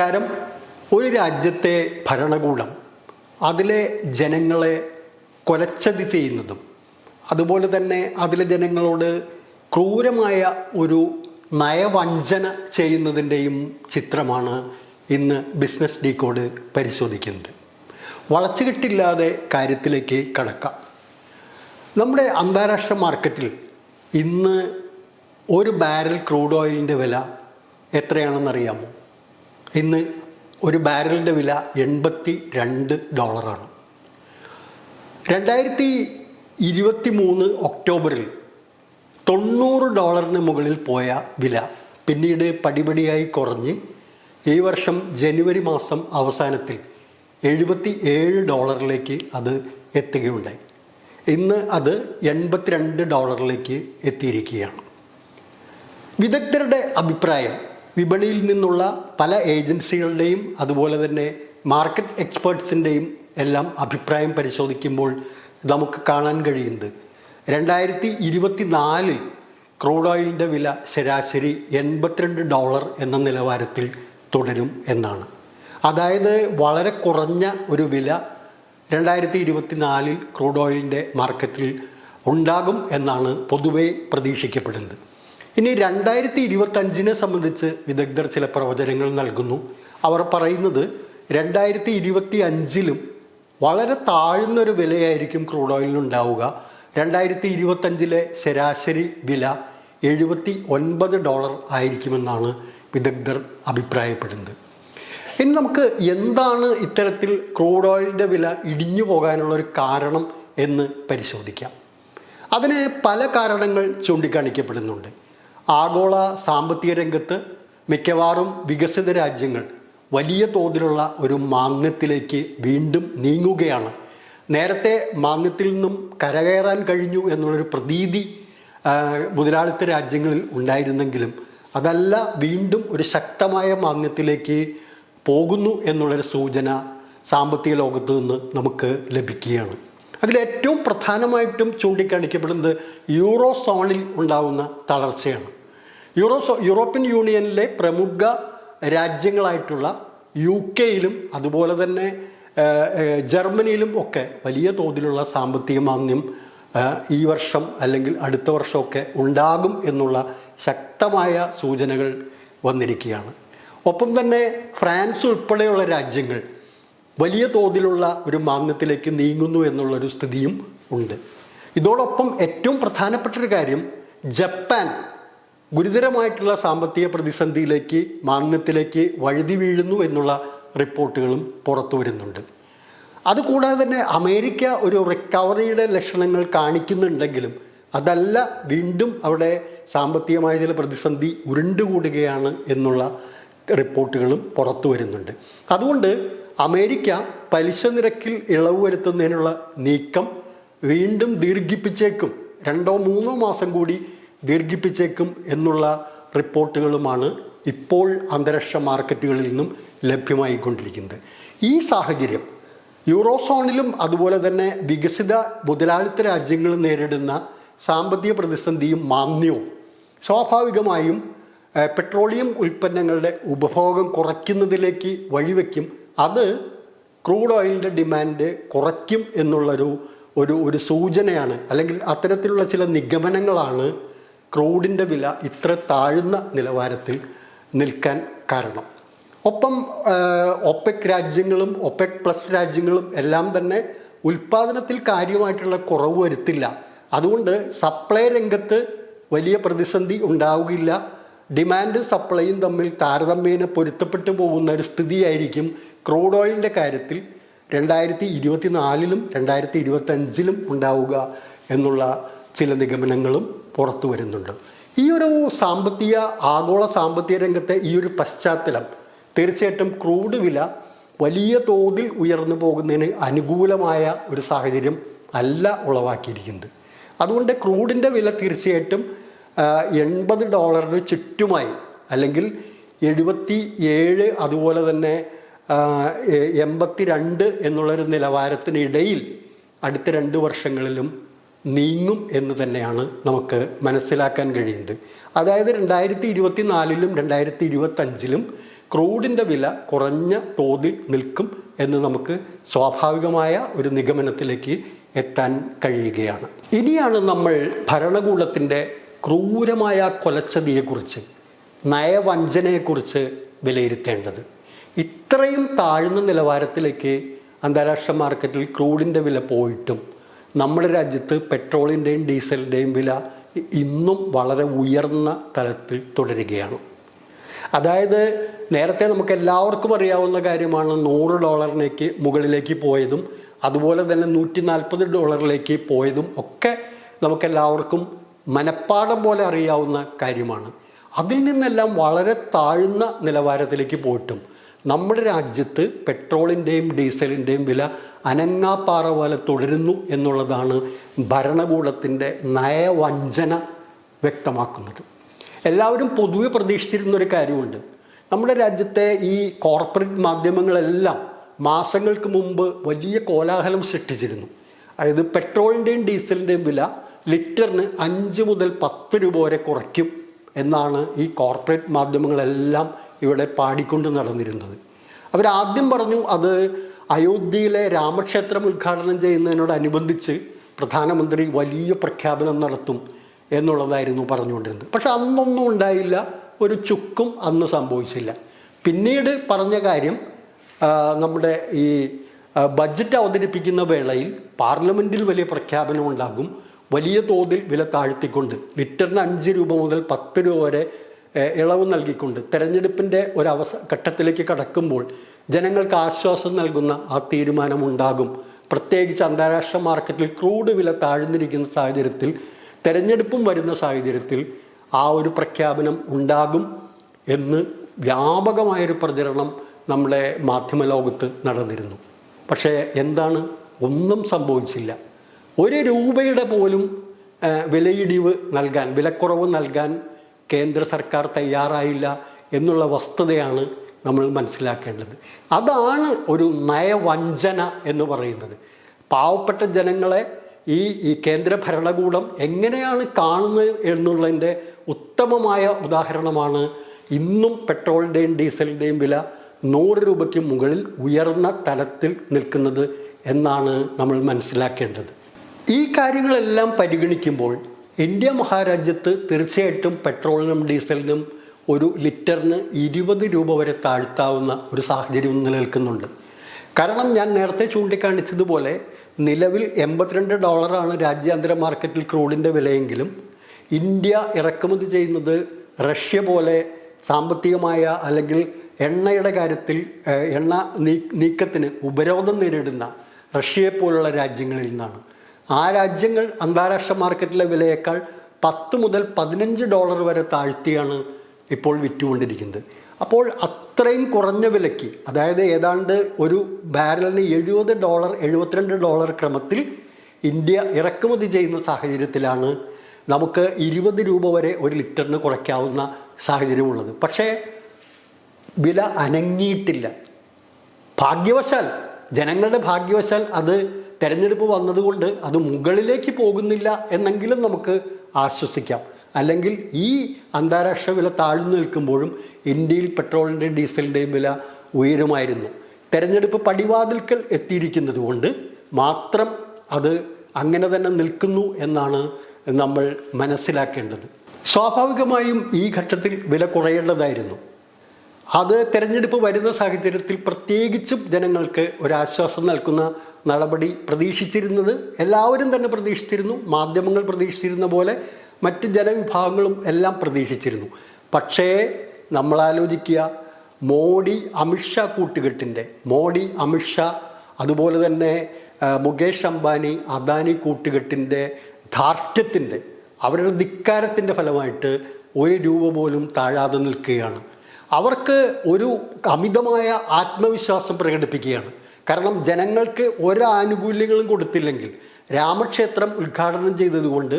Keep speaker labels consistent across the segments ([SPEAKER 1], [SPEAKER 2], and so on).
[SPEAKER 1] നമസ്കാരം ഒരു രാജ്യത്തെ ഭരണകൂടം അതിലെ ജനങ്ങളെ കൊലച്ചതി ചെയ്യുന്നതും അതുപോലെ തന്നെ അതിലെ ജനങ്ങളോട് ക്രൂരമായ ഒരു നയവഞ്ചന ചെയ്യുന്നതിന്റെയും ചിത്രമാണ് ഇന്ന് ബിസിനസ് ഡീകോഡ് പരിശോധിക്കുന്നത്. വളച്ചുകെട്ടില്ലാതെ കാര്യത്തിലേക്ക് കടക്കാം. നമ്മുടെ അന്താരാഷ്ട്ര മാർക്കറ്റിൽ ഇന്ന് ഒരു ബാരൽ ക്രൂഡ് ഓയിലിന്റെ വില എത്രയാണെന്നറിയാമോ? ഇന്ന് ഒരു ബാരലിന്റെ വില എൺപത്തി രണ്ട് ഡോളറാണ്. രണ്ടായിരത്തി ഇരുപത്തി മൂന്ന് ഒക്ടോബറിൽ തൊണ്ണൂറ് ഡോളറിന് മുകളിൽ പോയ വില പിന്നീട് പടിപടിയായി കുറഞ്ഞ് ഈ വർഷം ജനുവരി മാസം അവസാനത്തിൽ എഴുപത്തി ഏഴ് ഡോളറിലേക്ക് അത് എത്തുകയുണ്ടായി. ഇന്ന് അത് എൺപത്തിരണ്ട് ഡോളറിലേക്ക് എത്തിയിരിക്കുകയാണ്. വിദഗ്ധരുടെ അഭിപ്രായം വിപണിയിൽ നിന്നുള്ള പല ഏജൻസികളുടെയും അതുപോലെ തന്നെ മാർക്കറ്റ് എക്സ്പേർട്സിന്റെയും എല്ലാം അഭിപ്രായം പരിശോധിക്കുമ്പോൾ നമുക്ക് കാണാൻ കഴിയുന്നത് രണ്ടായിരത്തി ഇരുപത്തി നാലിൽ ക്രൂഡ് ഓയിലിന്റെ വില ശരാശരി എൺപത്തിരണ്ട് ഡോളർ എന്ന നിലവാരത്തിൽ തുടരും എന്നാണ്. അതായത് വളരെ കുറഞ്ഞ ഒരു വില രണ്ടായിരത്തി ഇരുപത്തി നാലിൽ ക്രൂഡ് ഓയിലിന്റെ മാർക്കറ്റിൽ ഉണ്ടാകും എന്നാണ് പൊതുവെ പ്രതീക്ഷിക്കപ്പെടുന്നത്. ഇനി രണ്ടായിരത്തി ഇരുപത്തഞ്ചിനെ സംബന്ധിച്ച് വിദഗ്ധർ ചില പ്രവചനങ്ങൾ നൽകുന്നു. അവർ പറയുന്നത് രണ്ടായിരത്തി ഇരുപത്തി അഞ്ചിലും വളരെ താഴ്ന്നൊരു വിലയായിരിക്കും ക്രൂഡ് ഓയിലിനുണ്ടാവുക രണ്ടായിരത്തി ഇരുപത്തഞ്ചിലെ ശരാശരി വില എഴുപത്തി ഒൻപത് ഡോളർ ആയിരിക്കുമെന്നാണ് വിദഗ്ധർ അഭിപ്രായപ്പെടുന്നത്. ഇനി നമുക്ക് എന്താണ് ഇത്തരത്തിൽ ക്രൂഡ് ഓയിലിന്റെ വില ഇടിഞ്ഞു പോകാനുള്ള ഒരു കാരണം എന്ന് പരിശോധിക്കാം. അതിന് പല കാരണങ്ങൾ ചൂണ്ടിക്കാണിക്കപ്പെടുന്നുണ്ട്. ആഗോള സാമ്പത്തിക രംഗത്ത് മിക്കവാറും വികസിത രാജ്യങ്ങൾ വലിയ തോതിലുള്ള ഒരു മാന്ദ്യത്തിലേക്ക് വീണ്ടും നീങ്ങുകയാണ്. നേരത്തെ മാന്ദ്യത്തിൽ നിന്നും കരകയറാൻ കഴിഞ്ഞു എന്നുള്ളൊരു പ്രതീതി മുതലാളിത്ത രാജ്യങ്ങളിൽ ഉണ്ടായിരുന്നെങ്കിലും അതല്ല വീണ്ടും ഒരു ശക്തമായ മാന്ദ്യത്തിലേക്ക് പോകുന്നു എന്നുള്ളൊരു സൂചന സാമ്പത്തിക ലോകത്ത് നിന്ന് നമുക്ക് ലഭിക്കുകയാണ്. അതിലേറ്റവും പ്രധാനമായിട്ടും ചൂണ്ടിക്കാണിക്കപ്പെടുന്നത് യൂറോ സോണിൽ ഉണ്ടാകുന്ന തളർച്ചയാണ്. യൂറോ യൂറോപ്യൻ യൂണിയനിലെ പ്രമുഖ രാജ്യങ്ങളായിട്ടുള്ള യു കെയിലും അതുപോലെ തന്നെ ജർമ്മനിയിലും ഒക്കെ വലിയ തോതിലുള്ള സാമ്പത്തിക മാന്ദ്യം ഈ വർഷം അല്ലെങ്കിൽ അടുത്ത വർഷമൊക്കെ ഉണ്ടാകും എന്നുള്ള ശക്തമായ സൂചനകൾ വന്നിരിക്കുകയാണ്. ഒപ്പം തന്നെ ഫ്രാൻസ് ഉൾപ്പെടെയുള്ള രാജ്യങ്ങൾ വലിയ തോതിലുള്ള ഒരു മാന്ദ്യത്തിലേക്ക് നീങ്ങുന്നു എന്നുള്ളൊരു സ്ഥിതിയും ഉണ്ട്. ഇതോടൊപ്പം ഏറ്റവും പ്രധാനപ്പെട്ട ഒരു കാര്യം ജപ്പാൻ ഗുരുതരമായിട്ടുള്ള സാമ്പത്തിക പ്രതിസന്ധിയിലേക്ക് മാന്യത്തിലേക്ക് വഴുതി വീഴുന്നു എന്നുള്ള റിപ്പോർട്ടുകളും പുറത്തു വരുന്നുണ്ട്. അതുകൂടാതെ തന്നെ അമേരിക്ക ഒരു റിക്കവറിയുടെ ലക്ഷണങ്ങൾ കാണിക്കുന്നുണ്ടെങ്കിലും അതല്ല വീണ്ടും അവിടെ സാമ്പത്തികമായ ചില പ്രതിസന്ധി ഉരുണ്ടുകൂടുകയാണ് എന്നുള്ള റിപ്പോർട്ടുകളും പുറത്തു വരുന്നുണ്ട്. അതുകൊണ്ട് അമേരിക്ക പലിശ നിരക്കിൽ ഇളവ് വരുത്തുന്നതിനുള്ള നീക്കം വീണ്ടും ദീർഘിപ്പിച്ചേക്കും. രണ്ടോ മൂന്നോ മാസം കൂടി ദീർഘിപ്പിച്ചേക്കും എന്നുള്ള റിപ്പോർട്ടുകളുമാണ് ഇപ്പോൾ അന്താരാഷ്ട്ര മാർക്കറ്റുകളിൽ നിന്നും ലഭ്യമായിക്കൊണ്ടിരിക്കുന്നത്. ഈ സാഹചര്യം യൂറോസോണിലും അതുപോലെ തന്നെ വികസിത മുതലാളിത്ത രാജ്യങ്ങൾ നേരിടുന്ന സാമ്പത്തിക പ്രതിസന്ധിയും മാന്ദ്യവും സ്വാഭാവികമായും പെട്രോളിയം ഉൽപ്പന്നങ്ങളുടെ ഉപഭോഗം കുറയ്ക്കുന്നതിലേക്ക് വഴിവെക്കും. അത് ക്രൂഡ് ഓയിലിന്റെ ഡിമാൻഡ് കുറയ്ക്കും എന്നുള്ളൊരു ഒരു ഒരു സൂചനയാണ്. അല്ലെങ്കിൽ അത്തരത്തിലുള്ള ചില നിഗമനങ്ങളാണ് ക്രൂഡിന്റെ വില ഇത്ര താഴ്ന്ന നിലവാരത്തിൽ നിൽക്കാൻ കാരണം. ഒപ്പം ഒപെക് രാജ്യങ്ങളും ഒപെക് പ്ലസ് രാജ്യങ്ങളും എല്ലാം തന്നെ ഉൽപ്പാദനത്തിൽ കാര്യമായിട്ടുള്ള കുറവ് വരുത്തില്ല. അതുകൊണ്ട് സപ്ലൈ രംഗത്ത് വലിയ പ്രതിസന്ധി ഉണ്ടാവുകയില്ല. ഡിമാൻഡ് സപ്ലൈയും തമ്മിൽ താരതമ്യേന പൊരുത്തപ്പെട്ടു പോകുന്ന ഒരു സ്ഥിതിയായിരിക്കും ക്രൂഡ് ഓയിലിന്റെ കാര്യത്തിൽ രണ്ടായിരത്തി ഇരുപത്തിനാലിലും രണ്ടായിരത്തി ഇരുപത്തഞ്ചിലും ഉണ്ടാവുക എന്നുള്ള ചില നിഗമനങ്ങളും പുറത്തു വരുന്നുണ്ട്. ഈ ഒരു സാമ്പത്തിക ആഗോള സാമ്പത്തിക രംഗത്തെ ഈ ഒരു പശ്ചാത്തലം തീർച്ചയായിട്ടും ക്രൂഡ് വില വലിയ തോതിൽ ഉയർന്നു പോകുന്നതിന് അനുകൂലമായ ഒരു സാഹചര്യം അല്ല ഉളവാക്കിയിരിക്കുന്നത്. അതുകൊണ്ട് ക്രൂഡിന്റെ വില തീർച്ചയായിട്ടും എൺപത് ഡോളറിന് ചുറ്റുമായി അല്ലെങ്കിൽ എഴുപത്തി ഏഴ് അതുപോലെ തന്നെ എൺപത്തി രണ്ട് എന്നുള്ളൊരു നിലവാരത്തിനിടയിൽ അടുത്ത രണ്ട് വർഷങ്ങളിലും നീങ്ങും എന്ന് തന്നെയാണ് നമുക്ക് മനസ്സിലാക്കാൻ കഴിയുന്നത്. അതായത് രണ്ടായിരത്തി ഇരുപത്തി നാലിലും രണ്ടായിരത്തി ഇരുപത്തഞ്ചിലും ക്രൂഡിന്റെ വില കുറഞ്ഞ തോതിൽ നിൽക്കും എന്ന് നമുക്ക് സ്വാഭാവികമായ ഒരു നിഗമനത്തിലേക്ക് എത്താൻ കഴിയുകയാണ്. ഇനിയാണ് നമ്മൾ ഭരണകൂടത്തിന്റെ ക്രൂരമായ കൊലച്ചതിയെക്കുറിച്ച് നയവഞ്ചനയെക്കുറിച്ച് വിലയിരുത്തേണ്ടത്. ഇത്രയും താഴ്ന്ന നിലവാരത്തിലേക്ക് അന്താരാഷ്ട്ര മാർക്കറ്റിൽ ക്രൂഡിന്റെ വില പോയിട്ടും നമ്മുടെ രാജ്യത്ത് പെട്രോളിന്റെയും ഡീസലിന്റെയും വില ഇന്നും വളരെ ഉയർന്ന തലത്തിൽ തുടരുകയാണ്. അതായത് നേരത്തെ നമുക്ക് എല്ലാവർക്കും അറിയാവുന്ന കാര്യമാണ് നൂറ് ഡോളറിലേക്ക് മുകളിലേക്ക് പോയതും അതുപോലെ തന്നെ നൂറ്റി നാൽപ്പത് ഡോളറിലേക്ക് പോയതും ഒക്കെ നമുക്കെല്ലാവർക്കും മനഃപ്പാടം പോലെ അറിയാവുന്ന കാര്യമാണ്. അതിൽ നിന്നെല്ലാം വളരെ താഴ്ന്ന നിലവാരത്തിലേക്ക് പോയിട്ടും നമ്മുടെ രാജ്യത്ത് പെട്രോളിന്റെയും ഡീസലിന്റെയും വില അനങ്ങാപ്പാറ പോലെ തുടരുന്നു എന്നുള്ളതാണ് ഭരണകൂടത്തിന്റെ നയവഞ്ചന വ്യക്തമാക്കുന്നത്. എല്ലാവരും പൊതുവെ പ്രതീക്ഷിച്ചിരുന്നൊരു കാര്യമുണ്ട്. നമ്മുടെ രാജ്യത്തെ ഈ കോർപ്പറേറ്റ് മാധ്യമങ്ങളെല്ലാം മാസങ്ങൾക്ക് മുമ്പ് വലിയ കോലാഹലം സൃഷ്ടിച്ചിരുന്നു. അതായത് പെട്രോളിന്റെയും ഡീസലിന്റെയും വില ലിറ്ററിന് അഞ്ച് മുതൽ പത്ത് രൂപ വരെ കുറയ്ക്കും എന്നാണ് ഈ കോർപ്പറേറ്റ് മാധ്യമങ്ങളെല്ലാം ഇവിടെ പാടിക്കൊണ്ട് നടന്നിരുന്നത്. അവരാദ്യം പറഞ്ഞു അത് അയോധ്യയിലെ രാമക്ഷേത്രം ഉദ്ഘാടനം ചെയ്യുന്നതിനോടനുബന്ധിച്ച് പ്രധാനമന്ത്രി വലിയ പ്രഖ്യാപനം നടത്തും എന്നുള്ളതായിരുന്നു പറഞ്ഞുകൊണ്ടിരുന്നത്. പക്ഷെ അന്നൊന്നും ഉണ്ടായില്ല. ഒരു ചുക്കും അന്ന് സംഭവിച്ചില്ല. പിന്നീട് പറഞ്ഞ കാര്യം നമ്മുടെ ഈ ബഡ്ജറ്റ് അവതരിപ്പിക്കുന്ന വേളയിൽ പാർലമെന്റിൽ വലിയ പ്രഖ്യാപനം ഉണ്ടാകും. വലിയ തോതിൽ വില താഴ്ത്തിക്കൊണ്ട് ലിറ്ററിന് അഞ്ച് രൂപ മുതൽ പത്ത് രൂപ വരെ ഇളവ് നൽകിക്കൊണ്ട് തെരഞ്ഞെടുപ്പിന്റെ ഒരു അവസ ഘട്ടത്തിലേക്ക് കടക്കുമ്പോൾ ജനങ്ങൾക്ക് ആശ്വാസം നൽകുന്ന ആ തീരുമാനമുണ്ടാകും. പ്രത്യേകിച്ച് അന്താരാഷ്ട്ര മാർക്കറ്റിൽ ക്രൂഡ് വില താഴ്ന്നിരിക്കുന്ന സാഹചര്യത്തിൽ തെരഞ്ഞെടുപ്പും വരുന്ന സാഹചര്യത്തിൽ ആ ഒരു പ്രഖ്യാപനം ഉണ്ടാകും എന്ന് വ്യാപകമായൊരു പ്രചരണം നമ്മളെ മാധ്യമ ലോകത്ത് നടന്നിരുന്നു. പക്ഷേ എന്താണ്? ഒന്നും സംഭവിച്ചില്ല. ഒരു രൂപയുടെ പോലും വിലയിടിവ് നൽകാൻ വിലക്കുറവ് നൽകാൻ കേന്ദ്ര സർക്കാർ തയ്യാറായില്ല എന്നുള്ള വസ്തുതയാണ് നമ്മൾ മനസ്സിലാക്കേണ്ടത്. അതാണ് ഒരു നയവഞ്ചന എന്ന് പറയുന്നത്. പാവപ്പെട്ട ജനങ്ങളെ ഈ ഈ കേന്ദ്ര ഭരണകൂടം എങ്ങനെയാണ് കാണുന്നത് എന്നുള്ളതിന്റെ ഉത്തമമായ ഉദാഹരണമാണ് ഇന്നും പെട്രോളിന്റെയും ഡീസലിന്റെയും വില നൂറ് രൂപയ്ക്ക് മുകളിൽ ഉയർന്ന തലത്തിൽ നിൽക്കുന്നത് എന്നാണ് നമ്മൾ മനസ്സിലാക്കേണ്ടത്. ഈ കാര്യങ്ങളെല്ലാം പരിഗണിക്കുമ്പോൾ ഇന്ത്യ മഹാരാജ്യത്ത് തീർച്ചയായിട്ടും പെട്രോളിനും ഡീസലിനും ഒരു ലിറ്ററിന് ഇരുപത് രൂപ വരെ താഴ്ത്താവുന്ന ഒരു സാഹചര്യം നിലനിൽക്കുന്നുണ്ട്. കാരണം ഞാൻ നേരത്തെ ചൂണ്ടിക്കാണിച്ചതുപോലെ നിലവിൽ എൺപത്തിരണ്ട് ഡോളറാണ് രാജ്യാന്തര മാർക്കറ്റിൽ ക്രൂഡിന്റെ വിലയെങ്കിലും ഇന്ത്യ ഇറക്കുമതി ചെയ്യുന്നത് റഷ്യ പോലെ സാമ്പത്തികമായ അല്ലെങ്കിൽ എണ്ണയുടെ കാര്യത്തിൽ എണ്ണ നീക്കത്തിന് ഉപരോധം നേരിടുന്ന റഷ്യയെ പോലുള്ള രാജ്യങ്ങളിൽ നിന്നാണ്. ആ രാജ്യങ്ങൾ അന്താരാഷ്ട്ര മാർക്കറ്റിലെ വിലയേക്കാൾ പത്ത് മുതൽ പതിനഞ്ച് ഡോളർ വരെ താഴ്ത്തിയാണ് ഇപ്പോൾ വിറ്റുകൊണ്ടിരിക്കുന്നത്. അപ്പോൾ അത്രയും കുറഞ്ഞ വിലയ്ക്ക് അതായത് ഏതാണ്ട് ഒരു ബാരലിന് എഴുപത് ഡോളർ എഴുപത്തിരണ്ട് ഡോളർ ക്രമത്തിൽ ഇന്ത്യ ഇറക്കുമതി ചെയ്യുന്ന സാഹചര്യത്തിലാണ് നമുക്ക് ഇരുപത് രൂപ വരെ ഒരു ലിറ്ററിന് കുറയ്ക്കാവുന്ന സാഹചര്യമുള്ളത്. പക്ഷേ വില അനങ്ങിയിട്ടില്ല. ഭാഗ്യവശാൽ ജനങ്ങളുടെ ഭാഗ്യവശാൽ അത് തെരഞ്ഞെടുപ്പ് വന്നതുകൊണ്ട് അത് മുകളിലേക്ക് പോകുന്നില്ല എന്നെങ്കിലും നമുക്ക് ആശ്വസിക്കാം. അല്ലെങ്കിൽ ഈ അന്താരാഷ്ട്ര വില താഴ്ന്നു നിൽക്കുമ്പോഴും ഇന്ത്യയിൽ പെട്രോളിന്റെയും ഡീസലിന്റെയും വില ഉയരുമായിരുന്നു. തെരഞ്ഞെടുപ്പ് പടിവാതിൽക്കൽ എത്തിയിരിക്കുന്നത് കൊണ്ട് മാത്രം അത് അങ്ങനെ തന്നെ നിൽക്കുന്നു എന്നാണ് നമ്മൾ മനസ്സിലാക്കേണ്ടത്. സ്വാഭാവികമായും ഈ ഘട്ടത്തിൽ വില കുറയേണ്ടതായിരുന്നു. അത് തെരഞ്ഞെടുപ്പ് വരുന്ന സാഹചര്യത്തിൽ പ്രത്യേകിച്ചും ജനങ്ങൾക്ക് ഒരാശ്വാസം നൽകുന്ന നടപടി പ്രതീക്ഷിച്ചിരുന്നത് എല്ലാവരും തന്നെ പ്രതീക്ഷിച്ചിരുന്നു മാധ്യമങ്ങൾ പ്രതീക്ഷിച്ചിരുന്ന പോലെ മറ്റ് ജനവിഭാഗങ്ങളും എല്ലാം പ്രതീക്ഷിച്ചിരുന്നു. പക്ഷേ നമ്മളാലോചിക്കുക മോഡി അമിത്ഷാ കൂട്ടുകെട്ടിന്റെ മോഡി അമിത്ഷാ അതുപോലെ തന്നെ മുകേഷ് അംബാനി അദാനി കൂട്ടുകെട്ടിന്റെ ധാർഷ്ട്യത്തിന്റെ അവരുടെ ധിക്കാരത്തിന്റെ ഫലമായിട്ട് ഒരു രൂപ പോലും താഴാതെ നിൽക്കുകയാണ്. അവർക്ക് ഒരു അമിതമായ ആത്മവിശ്വാസം പ്രകടിപ്പിക്കുകയാണ്. കാരണം ജനങ്ങൾക്ക് ഒരാനുകൂല്യങ്ങളും കൊടുത്തില്ലെങ്കിൽ രാമക്ഷേത്രം ഉദ്ഘാടനം ചെയ്തതുകൊണ്ട്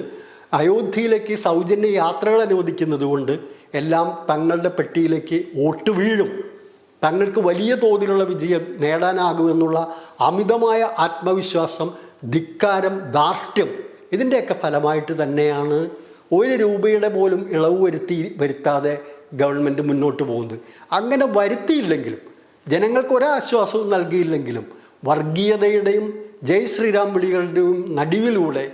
[SPEAKER 1] അയോധ്യയിലേക്ക് സൗജന്യ യാത്രകൾ അനുവദിക്കുന്നത് കൊണ്ട് എല്ലാം തങ്ങളുടെ പെട്ടിയിലേക്ക് വോട്ട് വീഴും. തങ്ങൾക്ക് വലിയ തോതിലുള്ള വിജയം നേടാനാകുമെന്നുള്ള അമിതമായ ആത്മവിശ്വാസം ധിക്കാരം ധാർഷ്ട്യം ഇതിന്റെയൊക്കെ ഫലമായിട്ട് തന്നെയാണ് ഒരു രൂപയുടെ പോലും ഇളവ് വരുത്തി വരുത്താതെ ഗവൺമെന്റ് മുന്നോട്ട് പോകുന്നത്. അങ്ങനെ വരുത്തിയില്ലെങ്കിലും ജനങ്ങൾക്ക് ഒരാശ്വാസവും നൽകിയില്ലെങ്കിലും വർഗീയതയുടെയും ജയ് ശ്രീരാം വിളികളുടെയും നടുവിലൂടെ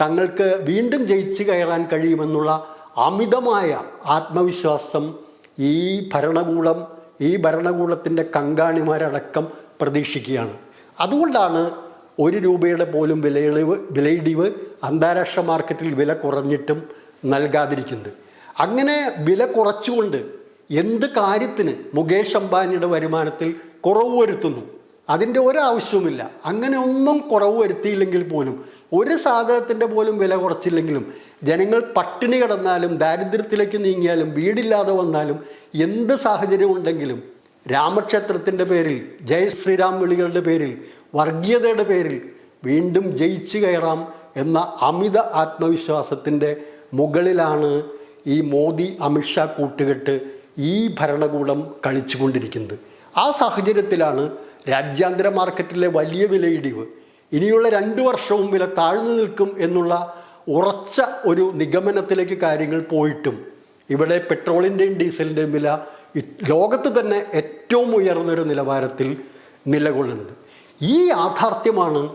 [SPEAKER 1] തങ്ങൾക്ക് വീണ്ടും ജയിച്ചു കയറാൻ കഴിയുമെന്നുള്ള അമിതമായ ആത്മവിശ്വാസം ഈ ഭരണകൂടം ഈ ഭരണകൂടത്തിന്റെ കങ്കാണിമാരടക്കം പ്രതീക്ഷിക്കുകയാണ്. അതുകൊണ്ടാണ് ഒരു രൂപയുടെ പോലും വിലയിടിവ് വിലയിടിവ് അന്താരാഷ്ട്ര മാർക്കറ്റിൽ വില കുറഞ്ഞിട്ടും നൽകാതിരിക്കുന്നത്. അങ്ങനെ വില കുറച്ചുകൊണ്ട് എന്ത് കാര്യത്തിന് മുകേഷ് അംബാനിയുടെ വരുമാനത്തിൽ കുറവ് വരുത്തുന്നു? അതിന്റെ ഒരാവശ്യവുമില്ല. അങ്ങനെ ഒന്നും കുറവ് വരുത്തിയില്ലെങ്കിൽ പോലും ഒരു സാധനത്തിന്റെ പോലും വില കുറച്ചില്ലെങ്കിലും ജനങ്ങൾ പട്ടിണി കിടന്നാലും ദാരിദ്ര്യത്തിലേക്ക് നീങ്ങിയാലും വീടില്ലാതെ വന്നാലും എന്ത് സാഹചര്യം ഉണ്ടെങ്കിലും രാമക്ഷേത്രത്തിന്റെ പേരിൽ ജയ ശ്രീരാം വിളികളുടെ പേരിൽ വർഗീയതയുടെ പേരിൽ വീണ്ടും ജയിച്ചു കയറാം എന്ന അമിത ആത്മവിശ്വാസത്തിന്റെ മുകളിലാണ് ഈ മോദി അമിത്ഷാ കൂട്ടുകെട്ട് ഈ ഭരണകൂടം കളിച്ചുകൊണ്ടിരിക്കുന്നത്. ആ സാഹചര്യത്തിലാണ് രാജ്യാന്തര മാർക്കറ്റിലെ വലിയ വിലയിടിവ്. ഇനിയുള്ള രണ്ട് വർഷവും വില താഴ്ന്നു നിൽക്കും എന്നുള്ള ഉറച്ച ഒരു നിഗമനത്തിലേക്ക് കാര്യങ്ങൾ പോയിട്ടും ഇവിടെ പെട്രോളിന്റെയും ഡീസലിന്റെയും വില ലോകത്ത് തന്നെ ഏറ്റവും ഉയർന്നൊരു നിലവാരത്തിൽ നിലകൊള്ളുന്നത്. ഈ യാഥാർത്ഥ്യമാണ്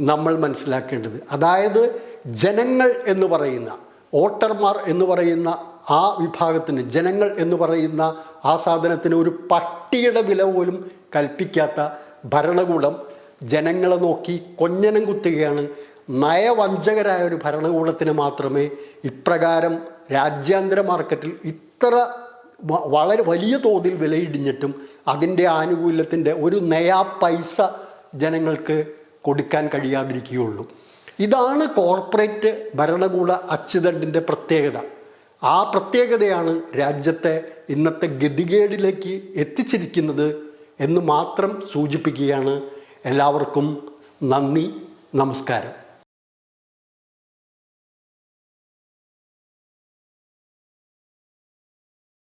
[SPEAKER 1] നമ്മൾ മനസ്സിലാക്കേണ്ടത്. അതായത് ജനങ്ങൾ എന്ന് പറയുന്ന വോട്ടർമാർ എന്ന് പറയുന്ന ആ വിഭാഗത്തിന് ജനങ്ങൾ എന്ന് പറയുന്ന ആ സാധനത്തിന് ഒരു പട്ടിയുടെ വില പോലും കൽപ്പിക്കാത്ത ഭരണകൂടം ജനങ്ങളെ നോക്കി കൊഞ്ഞനം കുത്തുകയാണ്. നയവഞ്ചകരായ ഒരു ഭരണകൂടത്തിന് മാത്രമേ ഇപ്രകാരം രാജ്യാന്തര മാർക്കറ്റിൽ ഇത്ര വളരെ വലിയ തോതിൽ വിലയിടിഞ്ഞിട്ടും അതിന്റെ ആനുകൂല്യത്തിന്റെ ഒരു നയാ പൈസ ജനങ്ങൾക്ക് കൊടുക്കാൻ കഴിയാതിരിക്കുകയുള്ളൂ. ഇതാണ് കോർപ്പറേറ്റ് ഭരണകൂട അച്ചുതണ്ടിന്റെ പ്രത്യേകത. ആ പ്രത്യേകതയാണ് രാജ്യത്തെ ഇന്നത്തെ ഗതികേടിലേക്ക് എത്തിച്ചിരിക്കുന്നത് എന്ന് മാത്രം സൂചിപ്പിക്കുകയാണ് എല്ലാവർക്കും നന്ദി നമസ്കാരം.